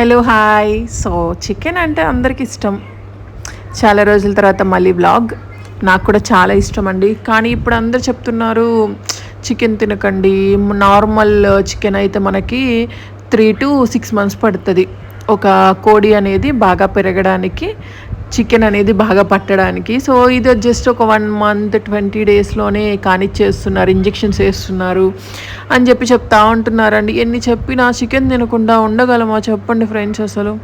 Hello hi. So chicken అంటే అందరికి ఇష్టం. చాలా రోజుల తర్వాత మళ్ళీ బ్లాగ్ నాకు కూడా చాలా ఇష్టం అండి. కానీ ఇప్పుడు అందరు చెప్తున్నారు చికెన్ తినకండి. నార్మల్ చికెన్ అయితే మనకి త్రీ టు సిక్స్ మంత్స్ పడుతుంది. ఒక కోడి అనేది బాగా పెరగడానికి చికెన్ అనేది బాగా పట్టడానికి. సో ఇది జస్ట్ ఒక వన్ మంత్ ట్వంటీ డేస్లోనే కానిచ్చేస్తున్నారు ఇంజెక్షన్స్ వేస్తున్నారు అని చెప్పి చెప్తా ఉంటున్నారండి. ఎన్ని చెప్పినా చికెన్ తినకుండా ఉండగలమా చెప్పండి ఫ్రెండ్స్ అసలు.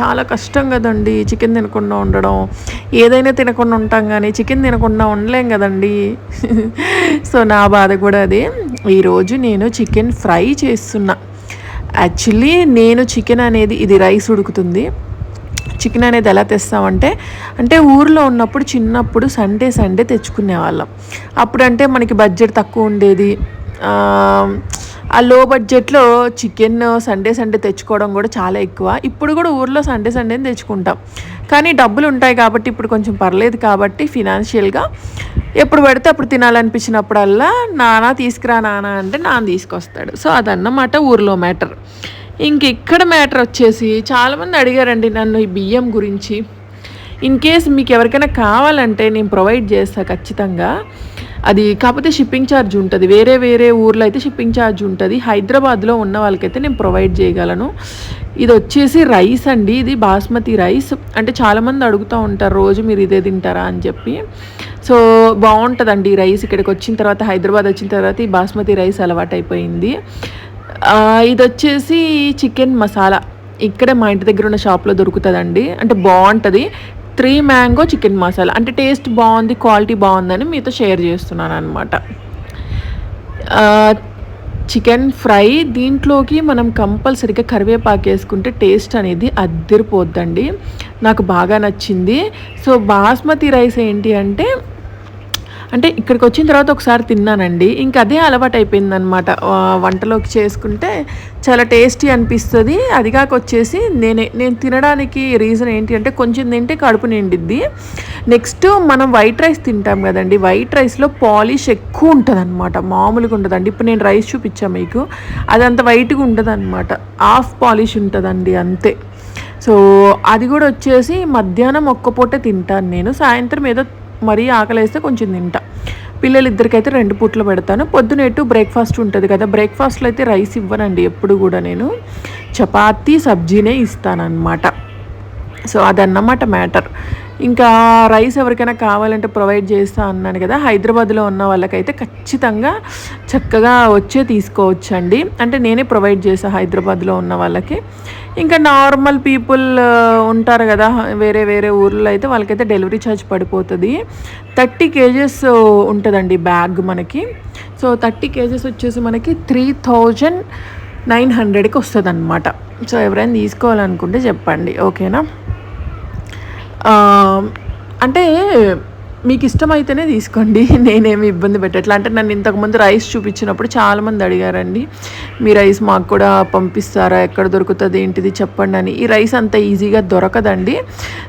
చాలా కష్టం కదండి చికెన్ తినకుండా ఉండడం. ఏదైనా తినకుండా ఉంటాం కానీ చికెన్ తినకుండా ఉండలేం కదండి. సో నా బాధ కూడా అదే. ఈరోజు నేను చికెన్ ఫ్రై చేస్తున్నా. యాక్చువల్లీ నేను చికెన్ అనేది ఇది రైస్ ఉడుకుతుంది. చికెన్ అనేది ఎలా తెస్తామంటే అంటే ఊర్లో ఉన్నప్పుడు చిన్నప్పుడు సండే సండే తెచ్చుకునే వాళ్ళం అప్పుడంటే మనకి బడ్జెట్ తక్కువ ఉండేది. ఆ లో బడ్జెట్లో చికెన్ సండే సండే తెచ్చుకోవడం కూడా చాలా ఎక్కువ. ఇప్పుడు కూడా ఊర్లో సండే సండేని తెచ్చుకుంటాం. కానీ డబ్బులు ఉంటాయి కాబట్టి ఇప్పుడు కొంచెం పర్లేదు కాబట్టి ఫినాన్షియల్గా ఎప్పుడు పడితే అప్పుడు తినాలనిపించినప్పుడల్లా నాన్న తీసుకురా నాన్న అంటే నాన్న తీసుకొస్తాడు. సో అదన్నమాట ఊర్లో మ్యాటర్. ఇంక ఇక్కడ మ్యాటర్ వచ్చేసి చాలామంది అడిగారండి నన్ను ఈ బియ్యం గురించి. ఇన్ కేస్ మీకు ఎవరికైనా కావాలంటే నేను ప్రొవైడ్ చేస్తా ఖచ్చితంగా. అది కాకపోతే షిప్పింగ్ ఛార్జ్ ఉంటుంది. వేరే వేరే ఊర్లో అయితే షిప్పింగ్ ఛార్జ్ ఉంటుంది. హైదరాబాద్లో ఉన్న వాళ్ళకైతే నేను ప్రొవైడ్ చేయగలను. ఇది వచ్చేసి రైస్ అండి. ఇది బాస్మతి రైస్. అంటే చాలామంది అడుగుతూ ఉంటారు రోజు మీరు ఇదే తింటారా? అని చెప్పి. సో బాగుంటుందండి ఈ రైస్ ఇక్కడికి వచ్చిన తర్వాత హైదరాబాద్ వచ్చిన తర్వాత ఈ బాస్మతి రైస్ అలవాటు అయిపోయింది ఇది వచ్చేసి చికెన్ మసాలా. ఇక్కడే మా ఇంటి దగ్గర ఉన్న షాప్లో దొరుకుతుందండి. అంటే బాగుంటుంది త్రీ మ్యాంగో చికెన్ మసాలా. అంటే టేస్ట్ బాగుంది క్వాలిటీ బాగుందని మీతో షేర్ చేస్తున్నాను అనమాట చికెన్ ఫ్రై. దీంట్లోకి మనం కంపల్సరిగా కరివేపాకు వేసుకుంటే టేస్ట్ అనేది అద్దరిపోద్దండి. నాకు బాగా నచ్చింది. సో బాస్మతి రైస్ ఏంటి అంటే అంటే ఇక్కడికి వచ్చిన తర్వాత ఒకసారి తిన్నానండి. ఇంకా అదే అలవాటు అయిపోయింది అనమాట వంటలోకి చేసుకుంటే చాలా టేస్టీ అనిపిస్తుంది. అది కాక వచ్చేసి నేనే నేను తినడానికి రీజన్ ఏంటి అంటే కొంచెం తింటే కడుపు నిండిద్ది. నెక్స్ట్ మనం వైట్ రైస్ తింటాం కదండి. వైట్ రైస్లో పాలిష్ ఎక్కువ ఉంటుంది అనమాట మామూలుగా ఉంటుందండి ఇప్పుడు నేను రైస్ చూపించాను మీకు. అది అంత వైట్గా ఉంటుంది అనమాట హాఫ్ పాలిష్ ఉంటుందండి అంతే. సో అది కూడా వచ్చేసి మధ్యాహ్నం ఒక్క పూటే తింటాను నేను. సాయంత్రం ఏదో మరీ ఆకలేస్తే కొంచెం తింటా. పిల్లలు ఇద్దరికైతే రెండు పూట్లు పెడతాను. పొద్దున ఎటు బ్రేక్ఫాస్ట్ ఉంటుంది కదా బ్రేక్ఫాస్ట్లో అయితే రైస్ ఇవ్వనండి ఎప్పుడు కూడా నేను. చపాతీ సబ్జీనే ఇస్తానన్నమాట. సో అదన్నమాట మ్యాటర్. ఇంకా రైస్ ఎవరికైనా కావాలంటే ప్రొవైడ్ చేస్తా అన్నాను కదా హైదరాబాద్లో ఉన్న వాళ్ళకైతే ఖచ్చితంగా చక్కగా వచ్చే తీసుకోవచ్చండి. అంటే నేనే ప్రొవైడ్ చేస్తాను హైదరాబాద్లో ఉన్న వాళ్ళకి. ఇంకా నార్మల్ పీపుల్ ఉంటారు కదా వేరే వేరే ఊర్లో అయితే వాళ్ళకైతే డెలివరీ ఛార్జ్ పడిపోతుంది. థర్టీ కేజెస్ ఉంటుందండి బ్యాగ్ మనకి. సో థర్టీ కేజెస్ వచ్చేసి మనకి త్రీ థౌజండ్ నైన్ హండ్రెడ్కి వస్తుంది అనమాట సో ఎవరైనా తీసుకోవాలనుకుంటే చెప్పండి ఓకేనా? అంటే మీకు ఇష్టమైతేనే తీసుకోండి. నేనేమి ఇబ్బంది పెట్టట్లా. అంటే నన్ను ఇంతకుముందు రైస్ చూపించినప్పుడు చాలామంది అడిగారండి. మీ రైస్ మాకు కూడా పంపిస్తారా? ఎక్కడ దొరుకుతుంది? ఏంటిది? చెప్పండి అని. ఈ రైస్ అంత ఈజీగా దొరకదండి.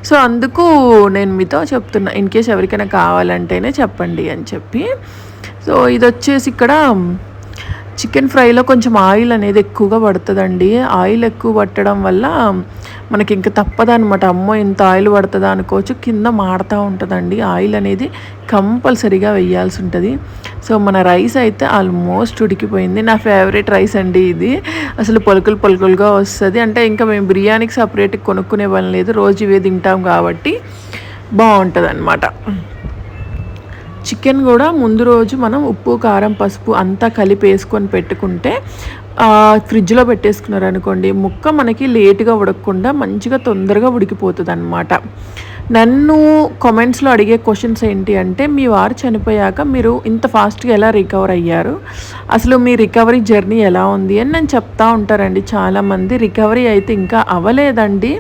సో అందుకు నేను మీతో చెప్తున్నా ఇన్ కేస్ ఎవరికైనా కావాలంటేనే చెప్పండి అని చెప్పి. సో ఇది వచ్చేసి ఇక్కడ చికెన్ ఫ్రైలో కొంచెం ఆయిల్ అనేది ఎక్కువగా పడుతుందండి. ఆయిల్ ఎక్కువ పట్టడం వల్ల మనకి ఇంకా తప్పదనమాట అమ్మో ఇంత ఆయిల్ పడుతుందా అనుకోవచ్చు. కింద మాడుతూ ఉంటుందండి. ఆయిల్ అనేది కంపల్సరీగా వేయాల్సి ఉంటుంది సో మన రైస్ అయితే ఆల్మోస్ట్ ఉడికిపోయింది. నా ఫేవరెట్ రైస్ అండి ఇది. అసలు పొలుకులు పొలుకులుగా వస్తుంది. అంటే ఇంకా మేము బిర్యానీకి సపరేట్గా కొనుక్కునే పని లేదు. రోజు ఇవే తింటాం కాబట్టి బాగుంటుంది చికెన్ కూడా ముందు రోజు మనం ఉప్పు కారం పసుపు అంతా కలిపి వేసుకొని పెట్టుకుంటే ఫ్రిడ్జ్లో పెట్టేసుకున్నారు అనుకోండి ముక్క మనకి లేటుగా ఉడకకుండా మంచిగా తొందరగా ఉడికిపోతుంది అనమాట నన్ను కామెంట్స్లో అడిగే క్వశ్చన్స్ ఏంటి అంటే మీ వారు చనిపోయాక మీరు ఇంత ఫాస్ట్గా ఎలా రికవర్ అయ్యారు? అసలు మీ రికవరీ జర్నీ ఎలా ఉంది? అని నేను చెప్తా ఉంటారండి చాలామంది. రికవరీ అయితే ఇంకా అవ్వలేదండి.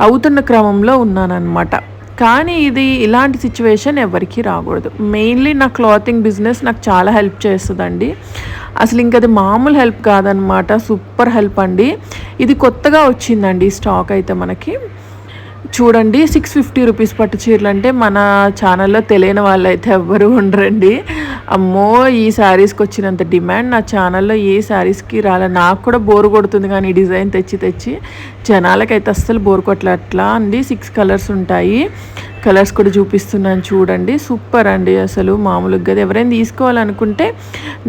అవుతున్న క్రమంలో ఉన్నానన్నమాట. కానీ ఇది ఇలాంటి సిచ్యువేషన్ ఎవరికీ రాకూడదు. మెయిన్లీ నా క్లాతింగ్ బిజినెస్ నాకు చాలా హెల్ప్ చేస్తుందండి. అసలు ఇంక అది మామూలు హెల్ప్ కాదనమాట సూపర్ హెల్ప్ అండి. ఇది కొత్తగా వచ్చిందండి స్టాక్ అయితే మనకి. చూడండి సిక్స్ ఫిఫ్టీ రూపీస్ పట్టు చీరలు అంటే మన ఛానల్లో తెలియని వాళ్ళు అయితే ఎవ్వరు ఉండరండి. అమ్మో ఈ శారీస్కి వచ్చినంత డిమాండ్ నా ఛానల్లో ఏ శారీస్కి రాలే. నాకు కూడా బోర్ కొడుతుంది కానీ డిజైన్ తెచ్చి తెచ్చి జనాలకైతే అస్సలు బోర్ కొట్టలే. అట్లా అండి సిక్స్ కలర్స్ ఉంటాయి. కలర్స్ కూడా చూపిస్తున్నాను చూడండి. సూపర్ అండి అసలు మామూలుగా కదా. ఎవరైనా తీసుకోవాలనుకుంటే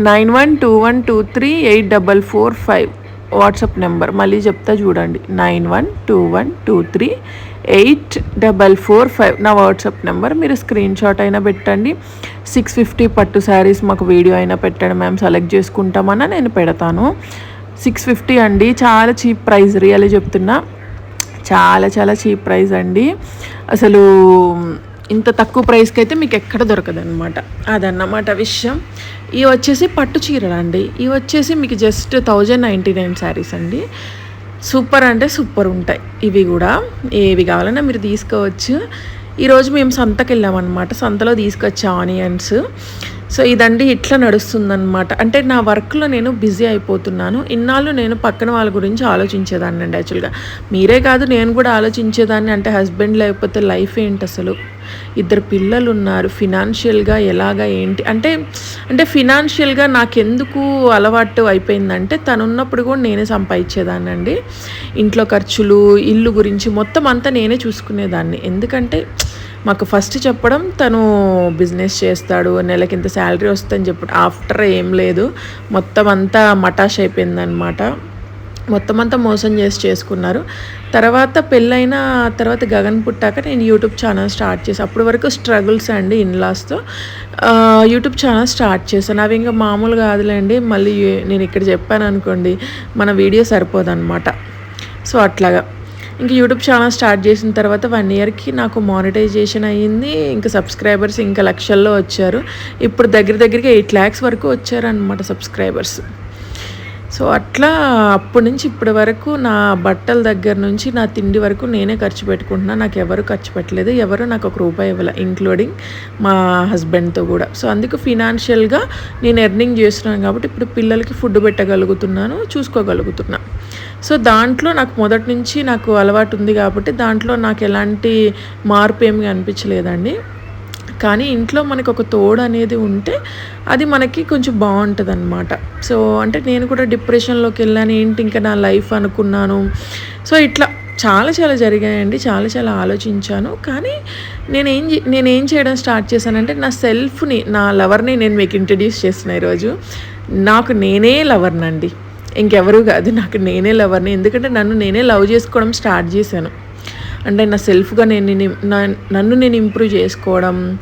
nine one two one two three eight double four five WhatsApp number. మళ్ళీ చెప్తా చూడండి. Nine one two one two three eight double four five. నా వాట్సాప్ నెంబర్ మీరు స్క్రీన్ షాట్ అయినా పెట్టండి. సిక్స్ ఫిఫ్టీ పట్టు శారీస్ మాకు వీడియో అయినా పెట్టండి మేము సెలెక్ట్ చేసుకుంటామన్నా నేను పెడతాను. సిక్స్ ఫిఫ్టీ అండి. చాలా చీప్ ప్రైస్ రియల్లీ చెప్తున్నా. చాలా చాలా చీప్ ప్రైస్ అండి. అసలు ఇంత తక్కువ ప్రైస్కి అయితే మీకు ఎక్కడ దొరకదనమాట అదన్నమాట విషయం. ఇవి వచ్చేసి పట్టు చీరలు అండి. ఇవి వచ్చేసి మీకు just thousand ninety nine saris అండి. సూపర్ అంటే సూపర్ ఉంటాయి. ఇవి కూడా. ఏవి కావాలన్నా మీరు తీసుకోవచ్చు. ఈరోజు మేము సంతకి వెళ్ళామన్నమాట. సంతలో తీసుకొచ్చా ఆనియన్స్. సో ఇదండి ఇట్లా నడుస్తుందన్నమాట. అంటే నా వర్క్లో నేను బిజీ అయిపోతున్నాను. ఇన్నాళ్ళు నేను పక్కన వాళ్ళ గురించి ఆలోచించేదాన్ని అండి యాక్చువల్గా మీరే కాదు నేను కూడా ఆలోచించేదాన్ని. అంటే హస్బెండ్ లేకపోతే లైఫ్ ఏంటి అసలు? ఇద్దరు పిల్లలు ఉన్నారు ఫినాన్షియల్గా ఎలాగా ఏంటి? అంటే అంటే ఫినాన్షియల్గా నాకెందుకు అలవాటు అయిపోయిందంటే తను ఉన్నప్పుడు కూడా నేనే సంపాదించేదాన్ని అండి ఇంట్లో ఖర్చులు ఇల్లు గురించి మొత్తం అంతా నేనే చూసుకునేదాన్ని. ఎందుకంటే మాకు ఫస్ట్ చెప్పడం తను బిజినెస్ చేస్తాడు నెలకి ఇంత శాలరీ వస్తుందని చెప్పడం ఆఫ్టర్ ఏం లేదు. మొత్తం అంతా మటాష్ అయిపోయిందనమాట మొత్తం అంతా మోసం చేసి చేసుకున్నారు. తర్వాత పెళ్ళైన తర్వాత గగన్ పుట్టాక నేను యూట్యూబ్ ఛానల్ స్టార్ట్ చేశాను అప్పటి వరకు స్ట్రగుల్స్ అండి ఇన్లాస్తో యూట్యూబ్ ఛానల్ స్టార్ట్ చేశాను అవి ఇంకా మామూలు కాదులేండి మళ్ళీ నేను ఇక్కడ చెప్పాను అనుకోండి మన వీడియో సరిపోదన్నమాట. సో అట్లాగా. ఇంక యూట్యూబ్ ఛానల్ స్టార్ట్ చేసిన తర్వాత వన్ ఇయర్కి నాకు మానిటైజేషన్ అయ్యింది. ఇంకా సబ్స్క్రైబర్స్ ఇంకా లక్షల్లో వచ్చారు. ఇప్పుడు దగ్గర దగ్గరికి ఎయిట్ ల్యాక్స్ వరకు వచ్చారనమాట సబ్స్క్రైబర్స్. సో అట్లా అప్పటి నుంచి ఇప్పటి వరకు నా బట్టల దగ్గర నుంచి నా తిండి వరకు నేనే ఖర్చు పెట్టుకుంటున్నా. నాకు ఎవరు ఖర్చు పెట్టలేదు. ఎవరు నాకు ఒక రూపాయి ఇవ్వలే ఇంక్లూడింగ్ మా హస్బెండ్తో కూడా. సో అందుకు ఫినాన్షియల్గా నేను ఎర్నింగ్ చేస్తున్నాను కాబట్టి ఇప్పుడు పిల్లలకి ఫుడ్ పెట్టగలుగుతున్నాను చూసుకోగలుగుతున్నా. సో దాంట్లో నాకు మొదటి నుంచి నాకు అలవాటు ఉంది కాబట్టి దాంట్లో నాకు ఎలాంటి మార్పు ఏమి అనిపించలేదండి. కానీ ఇంట్లో మనకు ఒక తోడు అనేది ఉంటే అది మనకి కొంచెం బాగుంటుంది అనమాట సో అంటే నేను కూడా డిప్రెషన్లోకి వెళ్ళాను ఏంటి ఇంకా నా లైఫ్ అనుకున్నాను. సో ఇట్లా చాలా చాలా జరిగాయండి చాలా చాలా ఆలోచించాను. కానీ నేనేం నేనేం చేయడం స్టార్ట్ చేశానంటే నా సెల్ఫ్ని నా లవర్ని నేను మీకు ఇంట్రడ్యూస్ చేసిన ఈరోజు. నాకు నేనే లవర్నండి. ఇంకెవరు కాదు నాకు నేనే లవర్ని. ఎందుకంటే నన్ను నేనే లవ్ చేసుకోవడం స్టార్ట్ చేశాను. అంటే నా సెల్ఫ్గా నేను నన్ను నేను ఇంప్రూవ్ చేసుకోవడం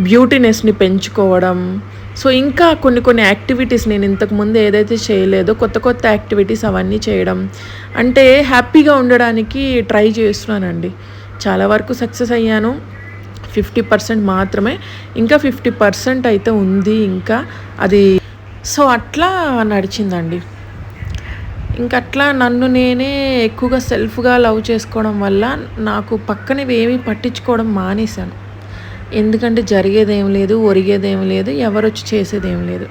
బ్యూటీనెస్ని పెంచుకోవడం. సో ఇంకా కొన్ని కొన్ని యాక్టివిటీస్ నేను ఇంతకుముందు ఏదైతే చేయలేదో కొత్త కొత్త యాక్టివిటీస్ అవన్నీ చేయడం. అంటే హ్యాపీగా ఉండడానికి ట్రై చేస్తున్నానండి. చాలా వరకు సక్సెస్ అయ్యాను. ఫిఫ్టీ పర్సెంట్ మాత్రమే. ఇంకా ఫిఫ్టీ పర్సెంట్ అయితే ఉంది ఇంకా. అది సో అట్లా నడిచిందండి. ఇంకట్లా నన్ను నేనే ఎక్కువగా సెల్ఫ్గా లవ్ చేసుకోవడం వల్ల నాకు పక్కనవి ఏమీ పట్టించుకోవడం మానేశాను. ఎందుకంటే జరిగేదేం లేదు ఒరిగేదేం లేదు ఎవరు వచ్చి చేసేదేం లేదు.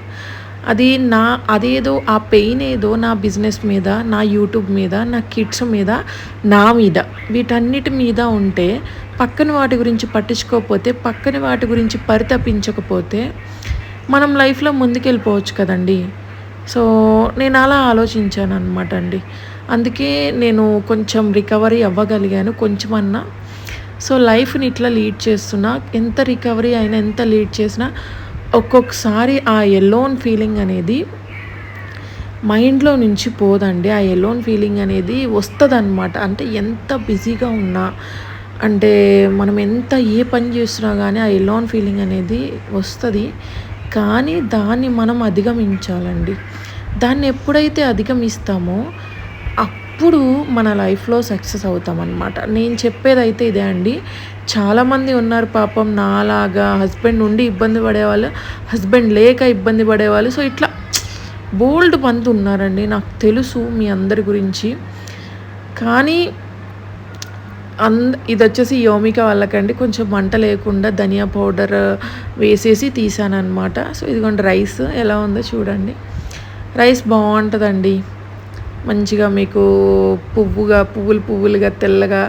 అది నా అదేదో ఆ పెయిన్ ఏదో నా బిజినెస్ మీద నా యూట్యూబ్ మీద నా కిడ్స్ మీద నా మీద వీటన్నిటి మీద ఉంటే పక్కన వాటి గురించి పట్టించుకోకపోతే పక్కన వాటి గురించి పరితపించకపోతే మనం లైఫ్లో ముందుకెళ్ళిపోవచ్చు కదండీ. సో నేను అలా ఆలోచించాను అనమాట అండి. అందుకే నేను కొంచెం రికవరీ అవ్వగలిగాను కొంచెమన్నా. సో లైఫ్ని ఇట్లా లీడ్ చేస్తున్నా. ఎంత రికవరీ అయినా ఎంత లీడ్ చేసినా ఒక్కొక్కసారి ఆ ఎల్లోన్ ఫీలింగ్ అనేది మైండ్లో నుంచి పోదండి. ఆ ఎల్లోన్ ఫీలింగ్ అనేది వస్తుందన్నమాట. అంటే ఎంత బిజీగా ఉన్నా అంటే మనం ఎంత ఏ పని చేస్తున్నా కానీ ఆ ఎల్లోన్ ఫీలింగ్ అనేది వస్తుంది. కానీ దాన్ని మనం అధిగమించాలండి. దాన్ని ఎప్పుడైతే అధిగమిస్తామో అప్పుడు మన లైఫ్లో సక్సెస్ అవుతామన్నమాట. నేను చెప్పేది అయితే ఇదే అండి. చాలామంది ఉన్నారు పాపం నాలాగా హస్బెండ్ ఉండి ఇబ్బంది పడేవాళ్ళు హస్బెండ్ లేక ఇబ్బంది పడేవాళ్ళు. సో ఇట్లా బోల్డ్ పంతు ఉన్నారండి. నాకు తెలుసు మీ అందరి గురించి. కానీ అంద ఇది వచ్చేసి యోమిక వాళ్ళకండి. కొంచెం మంట లేకుండా ధనియా పౌడర్ వేసేసి తీసాను అనమాట సో ఇదిగోండి రైస్ ఎలా ఉందో చూడండి. రైస్ బాగుంటుందండి మంచిగా మీకు పువ్వుగా పువ్వులు పువ్వులుగా తెల్లగా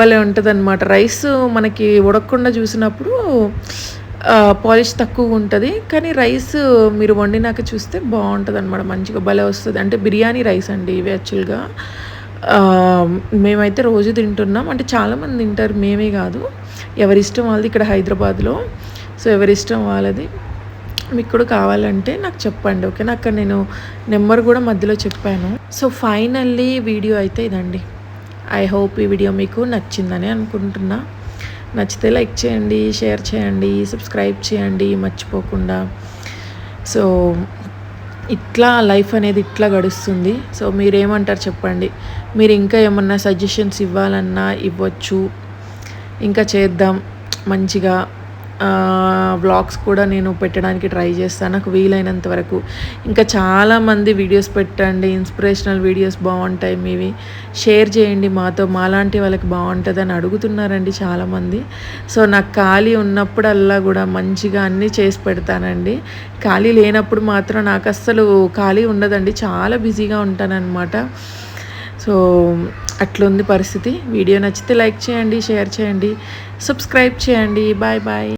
భలే ఉంటుంది అనమాట రైస్ మనకి ఉడకకుండా చూసినప్పుడు పాలిష్ తక్కువ ఉంటుంది. కానీ రైస్ మీరు వండినాక చూస్తే బాగుంటుంది అనమాట మంచిగా భలే వస్తుంది. అంటే బిర్యానీ రైస్ అండి ఇవి యాక్చువల్గా. మేమైతే రోజు తింటున్నాం. అంటే చాలామంది తింటారు మేమే కాదు. ఎవరిష్టం వాళ్ళది ఇక్కడ హైదరాబాద్లో. సో ఎవరిష్టం వాళ్ళది మీకు కూడా కావాలంటే నాకు చెప్పండి ఓకేనా? అక్కడ నేను నెంబర్ కూడా మధ్యలో చెప్పాను. సో ఫైనల్లీ వీడియో అయితే ఇదండి. ఐ హోప్ ఈ వీడియో మీకు నచ్చిందని అనుకుంటున్నా. నచ్చితే లైక్ చేయండి షేర్ చేయండి సబ్స్క్రైబ్ చేయండి మర్చిపోకుండా. సో ఇట్లా లైఫ్ అనేది ఇట్లా గడుస్తుంది. సో మీరేమంటారు చెప్పండి? మీరు ఇంకా ఏమన్నా సజెషన్స్ ఇవ్వాలన్నా ఇవ్వచ్చు. ఇంకా చేద్దాం. మంచిగా వ్లాగ్స్ కూడా నేను పెట్టడానికి ట్రై చేస్తాను. నాకు వీలైనంత వరకు. ఇంకా చాలామంది వీడియోస్ పెట్టండి ఇన్స్పిరేషనల్ వీడియోస్ బాగుంటాయి మీవి. షేర్ చేయండి మాతో. మాలాంటి వాళ్ళకి బాగుంటుంది అని అడుగుతున్నారండి చాలామంది. సో నాకు ఖాళీ ఉన్నప్పుడల్లా కూడా మంచిగా అన్నీ చేసి పెడతానండి. ఖాళీ లేనప్పుడు మాత్రం నాకు అస్సలు ఖాళీ ఉండదండి. చాలా బిజీగా ఉంటానన్నమాట. సో అట్లుంది పరిస్థితి. వీడియో నచ్చితే లైక్ చేయండి షేర్ చేయండి. సబ్స్క్రైబ్ చేయండి. Bye bye.